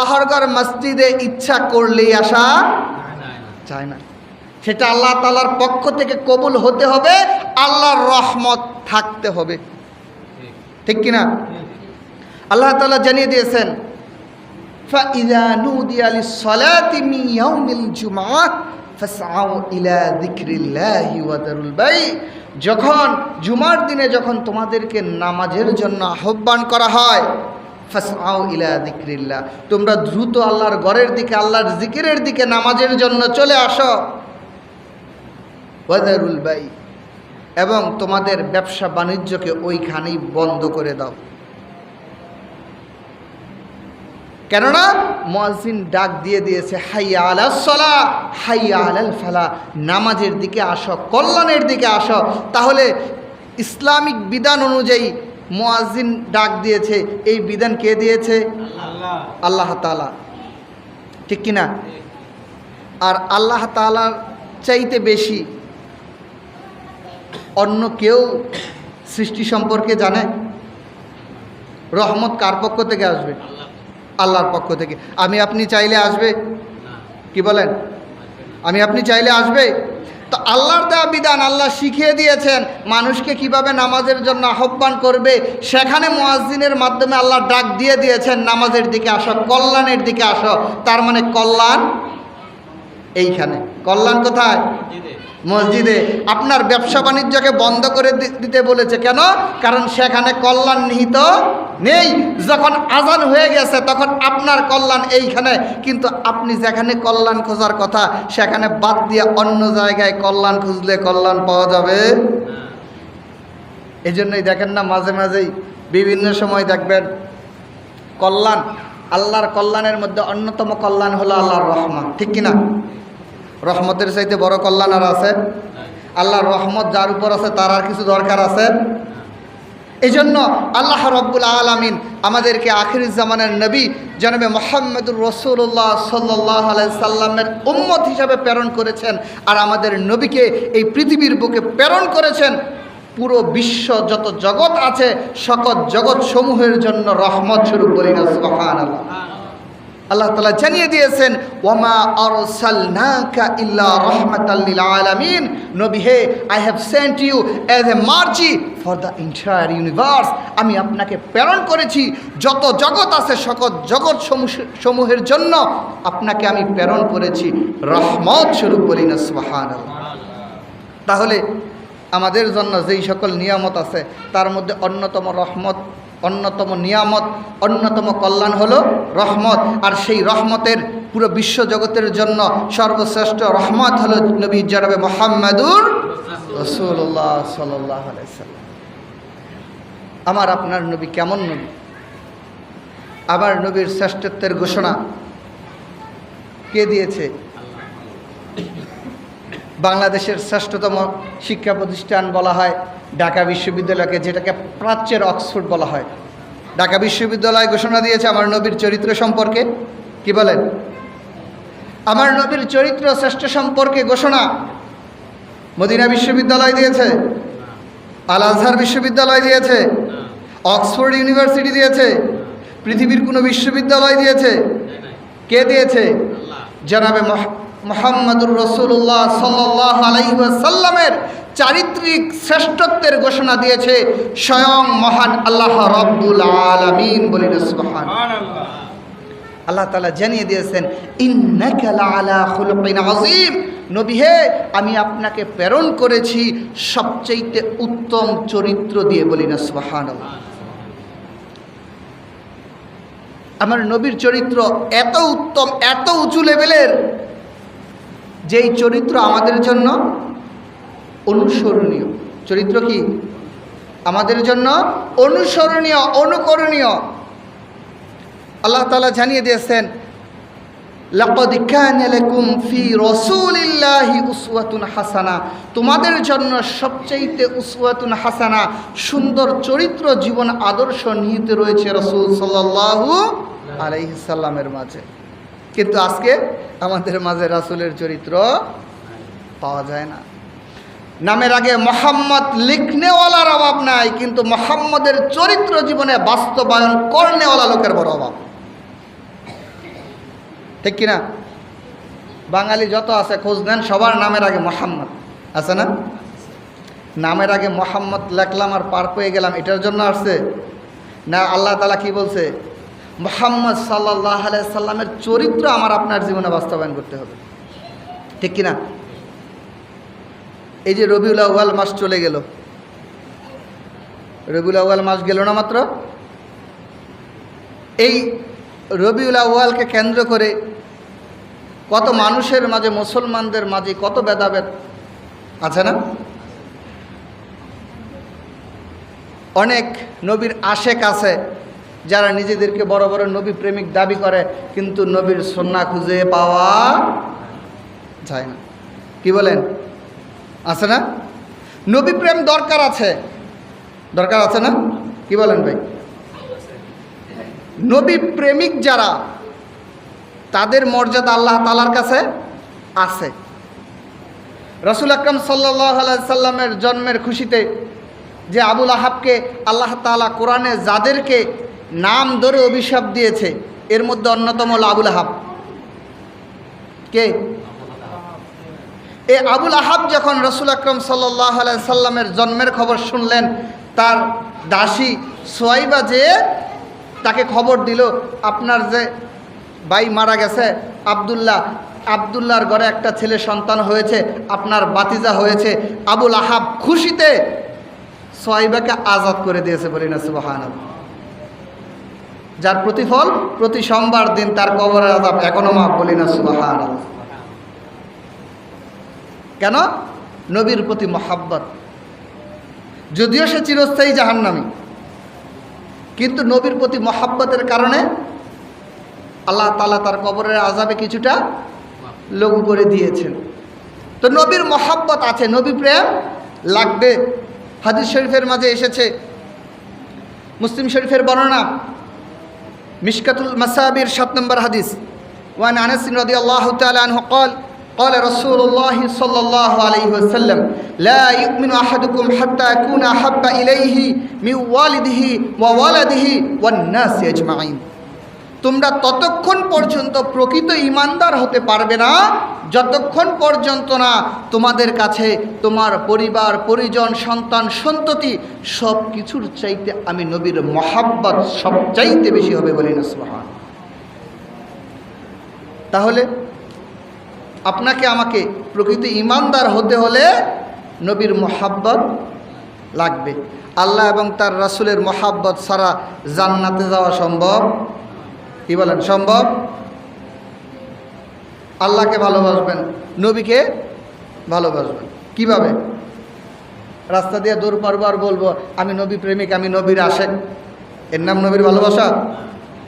লাহরগড় মসজিদে ইচ্ছা করলেই আসা যায় না। সেটা আল্লাহ তালার পক্ষ থেকে কবুল হতে হবে, আল্লাহর রহমত থাকতে হবে। ঠিক কিনা? আল্লাহ তালা জানিয়ে দিয়েছেন যখন জুমার দিনে যখন তোমাদেরকে নামাজের জন্য আহ্বান করা হয় ফাসআউ ইলা যিকরিল্লাহ। তোমরা দ্রুত আল্লাহর ঘরের দিকে, আল্লাহর জিকিরের দিকে নামাজের জন্য চলে আসো। ওয়াদারুল বাই। এবং তোমাদের ব্যবসা বাণিজ্যকে ওইখানেই বন্ধ করে দাও। কেননা মসজিন ডাক দিয়ে দিয়েছে, হাইয়া আলা সলা হাইয়া আলাল ফালা নামাজের দিকে আসো, কল্যাণের দিকে আসো। তাহলে ইসলামিক বিধান অনুযায়ী মোয়াজিন ডাক দিয়েছে এই বিধান কে দিয়েছে? আল্লাহ। তালা ঠিক কিনা? আর আল্লাহ তালার চাইতে বেশি অন্য কেউ সৃষ্টি সম্পর্কে জানে? রহমত কার পক্ষ থেকে আসবে? আল্লাহর পক্ষ থেকে। আমি আপনি চাইলে আসবে? কি বলেন? আমি আপনি চাইলে আসবে? তো আল্লাহর দেওয়া বিধান, আল্লাহ শিখিয়ে দিয়েছেন মানুষকে কীভাবে নামাজের জন্য আহ্বান করবে। সেখানে মোয়াজিনের মাধ্যমে আল্লাহ ডাক দিয়ে দিয়েছেন, নামাজের দিকে আসো, কল্যাণের দিকে আসো। তার মানে কল্যাণ এইখানে। কল্যাণ কোথায়? মসজিদে। আপনার ব্যবসা বাণিজ্যকে বন্ধ করে দিতে বলেছে। কেন? কারণ সেখানে কল্যাণ নিহিত নেই। যখন আজান হয়ে গেছে, তখন আপনার কল্যাণ এইখানে। কিন্তু আপনি যেখানে কল্যাণ খোঁজার কথা, সেখানে বাদ দিয়ে অন্য জায়গায় কল্যাণ খুঁজলে কল্যাণ পাওয়া যাবে। এই জন্যই দেখেন না, মাঝে মাঝেই বিভিন্ন সময় দেখবেন, কল্যাণ, আল্লাহর কল্যাণের মধ্যে অন্যতম কল্যাণ হলো আল্লাহর রহমান ঠিক কিনা? রহমতের চাইতে বড় কল্যাণ আর আছে? আল্লাহর রহমত যার উপর আছে, তার আর কিছু দরকার আছে? এই জন্য আল্লাহ রব্বুল আলমিন আমাদেরকে আখির জামানের নবী, জনাবে মোহাম্মদুর রসুল্লাহ সাল্লাহ সাল্লামের উম্মত হিসাবে প্রেরণ করেছেন আর আমাদের নবীকে এই পৃথিবীর বুকে প্রেরণ করেছেন। পুরো বিশ্ব যত জগৎ আছে, সকল জগৎ সমূহের জন্য রহমত শুরু বলি না সুবহান আল্লাহ আল্লাহ তালা জানিয়ে দিয়েছেন, ওয়ামা আরসালনাকা ইল্লা রাহমাতাল লিল আলামিন। নবী, হে I have sent you as a mercy for the entire universe আমি আপনাকে প্রেরণ করেছি। যত জগৎ আছে, সকল জগৎ সমূহ- সমূহের জন্য আপনাকে আমি প্রেরণ করেছি। রহমত স্বরূপ বলি না, সুবহানাল্লাহ। তাহলে আমাদের জন্য যেই সকল নিয়ামত আছে, তার মধ্যে অন্যতম রহমত অন্যতম নিয়ামত, অন্যতম কল্যাণ হলো রহমত। আর সেই রহমতের পুরো বিশ্ব জগতের জন্য সর্বশ্রেষ্ঠ রহমত হলো নবী জনাবে মোহাম্মদুর রসুল্লাহ সাল্লাহ আমার আপনার নবী কেমন নবী? আমার নবীর শ্রেষ্ঠত্বের ঘোষণা কে দিয়েছে? বাংলাদেশের শ্রেষ্ঠতম শিক্ষা প্রতিষ্ঠান বলা হয় ঢাকা বিশ্ববিদ্যালয়কে, যেটাকে প্রাচ্যের অক্সফোর্ড বলা হয়। ঢাকা বিশ্ববিদ্যালয় ঘোষণা দিয়েছে আমার নবীর চরিত্র সম্পর্কে। কি বলেন? আমার নবীর চরিত্র শ্রেষ্ঠ সম্পর্কে ঘোষণা মদিনা বিশ্ববিদ্যালয় দিয়েছে। আল আজহার বিশ্ববিদ্যালয় দিয়েছে। অক্সফোর্ড ইউনিভার্সিটি দিয়েছে। পৃথিবীর কোনো বিশ্ববিদ্যালয় দিয়েছে। কে দিয়েছে? জনাবে মোহাম্মদুর রসুল্লাহ সাল্লাহ আলাইসাল্লামের চারিত্রিক শ্রেষ্ঠত্বের ঘোষণা দিয়েছে স্বয়ং মহান আল্লাহ রব্বুল আলমিন বলি সুবহান। আল্লাহ তালা জানিয়ে দিয়েছেন আযীম। নবী হে, আমি আপনাকে প্রেরণ করেছি সবচেয়ে উত্তম চরিত্র দিয়ে বলি না, সুবহানাল্লাহ। আমার নবীর চরিত্র এত উত্তম, এত উঁচু লেভেলের যেই চরিত্র আমাদের জন্য অনুসরণীয়। চরিত্র কি? আমাদের জন্য অনুসরণীয়, অনুকরণীয়। আল্লাহ তালা জানিয়ে দিয়েছেন হাসানা। তোমাদের জন্য সবচাইতে উসওয়াতুন হাসানা, সুন্দর চরিত্র, জীবন আদর্শ, নিহিত রয়েছে রসুল সাল্লাল্লাহু আলাইহি সাল্লামের মাঝে। কিন্তু আজকে আমাদের মাঝে রাসূলের চরিত্র পাওয়া যায় না। নামের আগে মোহাম্মদ লিখনেওয়ালার অভাব নাই, কিন্তু মোহাম্মদের চরিত্র জীবনে বাস্তবায়ন করনেওয়ালা লোকের বড় অভাব। ঠিক কিনা? বাঙালি যত আছে, খোঁজ নেন, সবার নামের আগে মোহাম্মদ। আছে না? নামের আগে মোহাম্মদ লেখলাম আর পার পেয়ে গেলাম, এটার জন্য আসছে। না, আল্লাহ তালা কি বলছে? মোহাম্মদ সাল্লাহ সাল্লামের চরিত্র আমার আপনার জীবনে বাস্তবায়ন করতে হবে। ঠিক কিনা? এই যে রবিউল আউ্য়াল মাস চলে গেল। রবিউল আউ্য়াল মাস গেল না মাত্র? এই রবিউল আউ্য়ালকে কেন্দ্র করে কত মানুষের মাঝে, মুসলমানদের মাঝে কত ভেদাভেদ আছে না? অনেক নবীর আশেক আছে যারা নিজেদেরকে বড় বড় নবী প্রেমিক দাবি করে, কিন্তু নবীর সন্না খুঁজে পাওয়া যায় না। কি বলেন? আছে না? নবী প্রেম দরকার আছে। দরকার আছে না? কি বলেন ভাই? নবী প্রেমিক যারা, তাদের মর্যাদা আল্লাহ তালার কাছে আছে। রসুল আকরম সাল্লাহ সাল্লামের জন্মের খুশিতে যে আবুল আহাবকে আল্লাহ তালা কোরআনে যাদেরকে নাম ধরে অভিশাপ দিয়েছে। এর মধ্যে অন্যতম হল আবুল আহাব। কে? এ আবুল আহাব যখন রসুল আকরম সাল্লাহ সাল্লামের জন্মের খবর শুনলেন, তার দাসী সোয়াইবা যে, তাকে খবর দিল, আপনার যে ভাই মারা গেছে, আবদুল্লাহ, আবদুল্লাহর ঘরে একটা ছেলে সন্তান হয়েছে, আপনার বাতিজা হয়েছে। আবুল আহাব খুশিতে সোয়াইবাকে আজাদ করে দিয়েছে বলি না সুবাহান যার প্রতিফল প্রতি সোমবার দিন তার কবরের আজাব এখনও মাফ বলি না সুবাহান কেন? নবীর প্রতি মহাব্বত। যদিও সে চিরস্থায়ী জাহান্নামী, কিন্তু নবীর প্রতি মহাব্বতের কারণে আল্লাহ তালা তার কবরের আজাবে কিছুটা লঘু করে দিয়েছেন। তো নবীর মহাব্বত আছে, নবী প্রেম লাগবে। হাদিস শরীফের মাঝে এসেছে, মুসলিম শরীফের বর্ণনা মিশকাতুল মাসাবির সাত নম্বর হাদিস ওয়ান আনাস রাদিয়াল্লাহু তাআলা আনহু قال قال رسول الله صلى الله عليه وسلم لا يؤمن أحدكم حتى يكون أحب إليه من والده وولده والناس أجمعين তোমরা ততক্ষণ পর্যন্ত প্রকৃত ইমানদার হতে পারবে না, যতক্ষণ পর্যন্ত না তোমাদের কাছে তোমার পরিবার, পরিজন, সন্তান, সন্ততি সব কিছুর চাইতে আমি নবীর মহাব্বত সবচাইতে বেশি হবে বলি না সুহান তাহলে আপনাকে আমাকে প্রকৃত ইমানদার হতে হলে নবীর মহাব্বত লাগবে। আল্লাহ এবং তার রাসুলের মহাব্বত ছাড়া জান্নাতে যাওয়া সম্ভব কি বলেন, সম্ভব? আল্লাহকে ভালোবাসবেন, নবীকে ভালোবাসবেন। কীভাবে? রাস্তা দিয়ে দূর পারব আর বলব, আমি নবী প্রেমিক, আমি নবীর আশেক। এর নাম নবীর ভালোবাসা?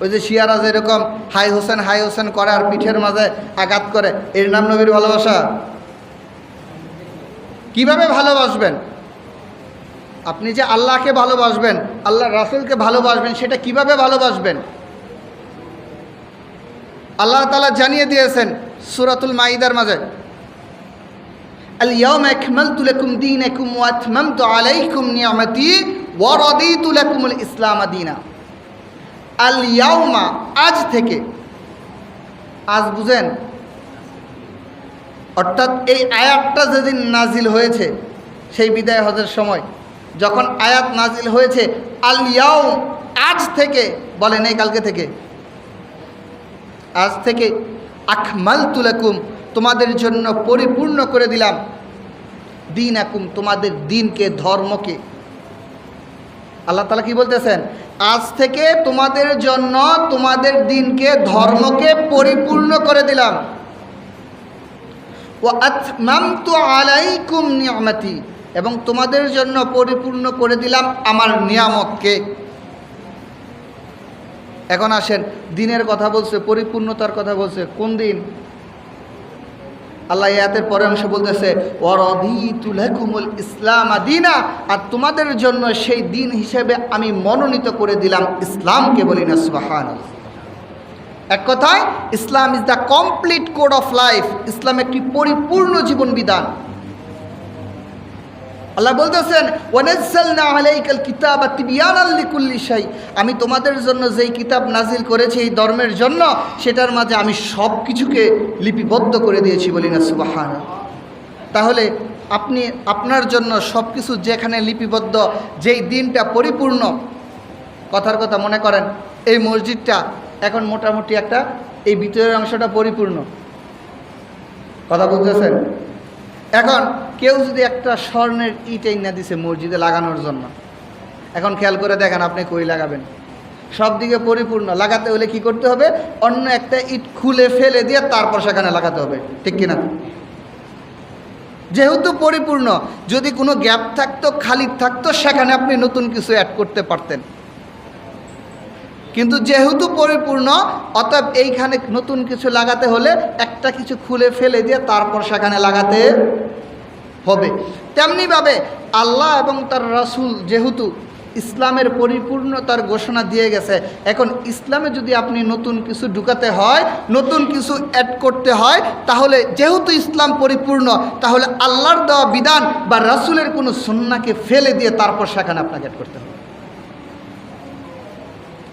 ওই যে শিয়ারা যেরকম হাই হোসেন হাই হোসেন করে আর পিঠের মাঝে আঘাত করে, এর নাম নবীর ভালোবাসা? কীভাবে ভালোবাসবেন? আপনি যে আল্লাহকে ভালোবাসবেন, আল্লাহ রাসুলকে ভালোবাসবেন, সেটা কীভাবে ভালোবাসবেন? আল্লাহ তালা জানিয়ে দিয়েছেন সুরাতুল মাইদার মাঝে اليوم أكملت لكم دينكم وأتممت عليكم نعمتي ورضيت لكم الإسلام دينا اليوم আজ থেকে আজ বুঝেন অর্থাৎ এই আয়াতটা যেদিন নাজিল হয়েছে সেই বিদায় হজের সময় যখন আয়াত নাজিল হয়েছে আল ইয়াউম আজ থেকে বলেন এই কালকে থেকে আজ থেকে আখমাল তুলাকুম তোমাদের জন্য পরিপূর্ণ করে দিলাম। দিন আকুম তোমাদের দিনকে, ধর্মকে। আল্লাহ তালা কি বলতেছেন? আজ থেকে তোমাদের জন্য, তোমাদের দিনকে, ধর্মকে পরিপূর্ণ করে দিলাম। ও আতমামতু আলাইকুম নিয়ামতি, এবং তোমাদের জন্য পরিপূর্ণ করে দিলাম আমার নিয়ামতকে। এখন আসেন, দিনের কথা বলছে, পরিপূর্ণতার কথা বলছে। কোন দিন? আল্লাহ ইয়াতের পরে অংশ বলতেছে ইসলাম আদিনা আর তোমাদের জন্য সেই দিন হিসেবে আমি মনোনীত করে দিলাম ইসলামকে বলি না সুবাহান এক কথায়, Islam is the complete code of life Islam একটি পরিপূর্ণ জীবন বিধান। আল্লাহ বলতেছেন, ওয়ানাজ্জালনা আলাইকাল কিতাবা তিবিয়ানাল লিকুল্লি শাই। আমি তোমাদের জন্য যেই কিতাব নাজিল করেছি এই ধর্মের জন্য, সেটার মাঝে আমি সব কিছুকে লিপিবদ্ধ করে দিয়েছি বলি না সুবাহান তাহলে আপনি, আপনার জন্য সব কিছু যেখানে লিপিবদ্ধ, যেই দিনটা পরিপূর্ণ, কথার কথা মনে করেন, এই মসজিদটা এখন মোটামুটি একটা, এই ভিতরের অংশটা পরিপূর্ণ। কথা বুঝতেছেন এখন কেউ যদি একটা স্বর্ণের ইট না দিছে মসজিদে লাগানোর জন্য, এখন খেয়াল করে দেখেন আপনি কই লাগাবেন। সব দিকে পরিপূর্ণ, লাগাতে হলে কি করতে হবে? অন্য একটা ইট খুলে ফেলে দিয়ে তারপর সেখানে লাগাতে হবে, ঠিক কিনা? যেহেতু পরিপূর্ণ, যদি কোনো গ্যাপ থাকতো, খালি থাকতো, সেখানে আপনি নতুন কিছু অ্যাড করতে পারতেন। কিন্তু যেহেতু পরিপূর্ণ, অতএব এইখানে নতুন কিছু লাগাতে হলে একটা কিছু খুলে ফেলে দিয়ে তারপর সেখানে লাগাতে হবে। তেমনিভাবে আল্লাহ এবং তার রাসূল যেহেতু ইসলামের পরিপূর্ণতার ঘোষণা দিয়ে গেছে, এখন ইসলামে যদি আপনি নতুন কিছু ঢুকাতে হয়, নতুন কিছু অ্যাড করতে হয়, তাহলে যেহেতু ইসলাম পরিপূর্ণ, তাহলে আল্লাহর দেওয়া বিধান বা রাসুলের কোনো সুন্নাকে ফেলে দিয়ে তারপর সেখানে আপনাকে অ্যাড করতে হবে।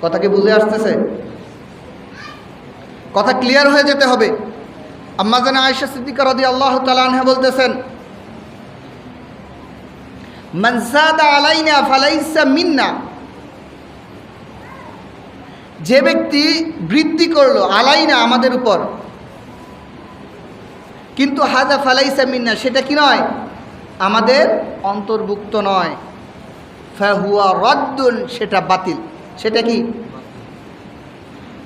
কথা কি বুঝে আসতেছে? কথা ক্লিয়ার হয়ে যেতে হবে। আম্মা জানা আয়েশা সিদ্দিকা রদি আল্লাহ তালানহা বলতেছেন মানসাদা আলাইনা ফালাইসা মিন্না। যে ব্যক্তি বৃদ্ধি করল, আলাইনা আমাদের উপর। কিন্তু হাজা ফালাইসা মিন্না, সেটা কি নয়? আমাদের অন্তর্ভুক্ত নয়। ফাহুয়া রদ্দুন, সেটা বাতিল। সেটা কি?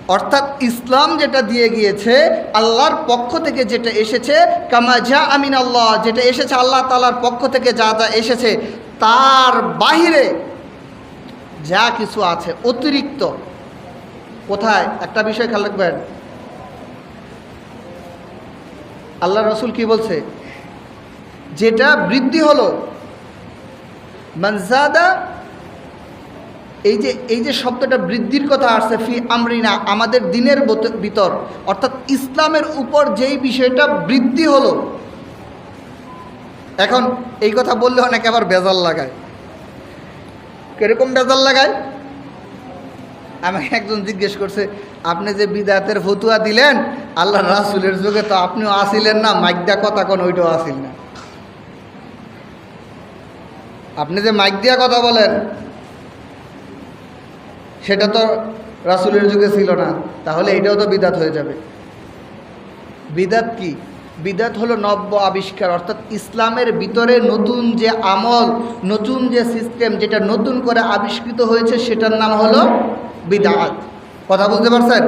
অর্থাৎ ইসলাম যেটা দিয়ে গিয়েছে, আল্লাহর পক্ষ থেকে যেটা এসেছে, কামা যা আমিন আল্লাহ যেটা এসেছে আল্লাহ তালার পক্ষ থেকে যা যা এসেছে, তার বাহিরে যা কিছু আছে, অতিরিক্ত। কোথায়? একটা বিষয় খেয়াল রাখবেন। আল্লাহ রসুল কি বলছে? যেটা বৃদ্ধি হলো মানজাদা এই যে এই যে শব্দটা বৃদ্ধির কথা আসছে, ফি আমরিনা, আমাদের দিনের ভিতর, অর্থাৎ ইসলামের উপর যেই বিষয়টা বৃদ্ধি হলো, এখন এই কথা বললে অনেকে আবার বেজাল লাগায়। কীরকম বেজাল লাগায়? আমাকে একজন জিজ্ঞেস করছে, আপনি যে বিদাতের ফতুয়া দিলেন, আল্লাহ রাসুলের যুগে তো আপনিও আসিলেন না মাইকদা কথা কোন, ওইটাও আসিল না। আপনি যে মাইক দিয়া কথা বলেন সেটা তো রাসুলের যুগে ছিল না। তাহলে এটাও তো বিদাত হয়ে যাবে। বিদাত কি? বিদাত হলো নব্য আবিষ্কার অর্থাৎ ইসলামের ভিতরে নতুন যে আমল নতুন যে সিস্টেম যেটা নতুন করে আবিষ্কৃত হয়েছে সেটার নাম হলো বিদাত। কথা বুঝতে পারছেন?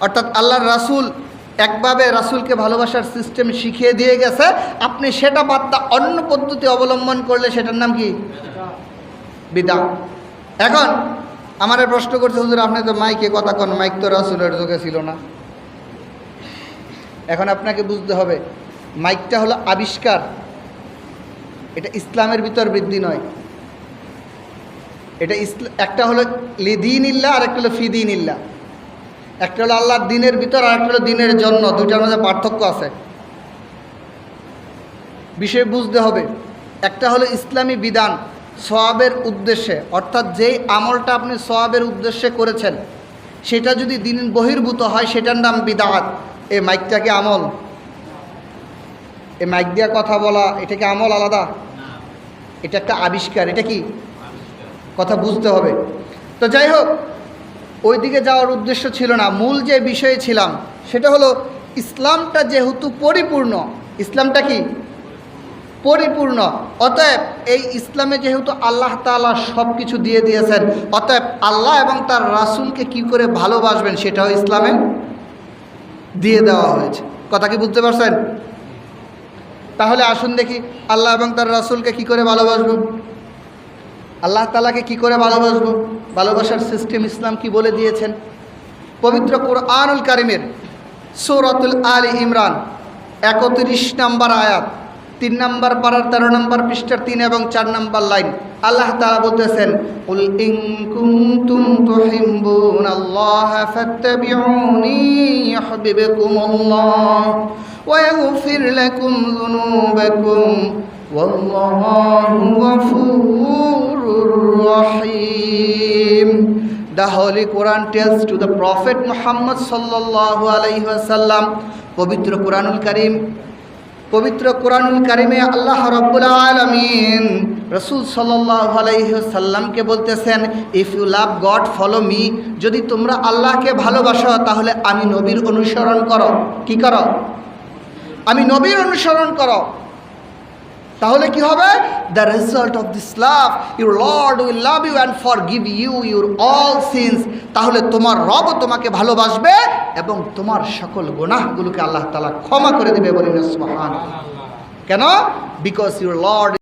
অর্থাৎ আল্লাহর রাসূল একভাবে রাসূলকে ভালোবাসার সিস্টেম শিখিয়ে দিয়ে গেছে। আপনি সেটা বার্তা অন্য পদ্ধতি অবলম্বন করলে সেটার নাম কি? বিদা এখন আমার প্রশ্ন করছে, হুজুর, আপনি তো মাইকে কথা কন, মাইক তো রাসুলের যুগে ছিল না। এখন আপনাকে বুঝতে হবে, মাইকটা হলো আবিষ্কার। এটা ইসলামের ভিতর বৃদ্ধি নয়। এটা একটা হলো লিদিন ইল্লা আর একটা হলো ফিদিন ইল্লা একটা হলো আল্লাহর দিনের ভিতর আর একটা হলো দিনের জন্য। দুইটার মধ্যে পার্থক্য আছে। বিষয় বুঝতে হবে, একটা হলো ইসলামী বিধান। সওয়াবের উদ্দেশ্যে, অর্থাৎ যেই আমলটা আপনি সওয়াবের উদ্দেশ্যে করেছেন, সেটা যদি দিন বহির্ভূত হয়, সেটার নাম বিদাত। এই মাইকটাকে আমল? এই মাইক দিয়া কথা বলা, এটা কি আমল আলাদা? এটা একটা আবিষ্কার, এটা কি? কথা বুঝতে হবে। তো যাই হোক ওই দিকে যাওয়ার উদ্দেশ্য ছিল না। মূল যে বিষয়ে ছিলাম, সেটা হলো, ইসলামটা যেহেতু পরিপূর্ণ, ইসলামটা কি? পরিপূর্ণ। অতএব এই ইসলামে যেহেতু আল্লাহ তাআলা সব কিছু দিয়ে দিয়েছেন, অতএব আল্লাহ এবং তার রাসুলকে কি করে ভালোবাসবেন সেটাও ইসলামে দিয়ে দেওয়া হয়েছে। কথা কি বুঝতে পারছেন? তাহলে আসুন দেখি, আল্লাহ এবং তার রাসূলকে কি করে ভালোবাসব? আল্লাহ তালাকে কি করে ভালোবাসব? ভালোবাসার সিস্টেম ইসলাম কি বলে দিয়েছেন? পবিত্র কোরআনুল কারিমের সৌরতুল আলী ইমরান একত্রিশ নম্বর আয়াত। তিন নম্বর পাড়ার তেরো নম্বর পৃষ্ঠার তিন এবং চার নম্বর লাইন। আল্লাহ তালা বলতেছেন উল ইনকুম Quran tells to the prophet Muhammad সাল্লাহ আলহিহাসাল্লাম পবিত্র কোরআনুল করিম। পবিত্র কোরআনুল কারিমে আল্লাহ রব্বুল আলমিন রসুল সাল্লাহ আলাইসাল্লামকে বলতেছেন if you love God follow me যদি তোমরা আল্লাহকে ভালোবাসো, তাহলে আমি নবীর অনুসরণ করো। কি করো? আমি নবীর অনুসরণ করো। তাহলে কি হবে? The result of this love your lord will love you and forgive you your all sins তাহলে তোমার রব তোমাকে ভালোবাসবে এবং তোমার সকল গোনাহগুলোকে আল্লাহ তালা ক্ষমা করে দেবে বলি কেন? Because your Lord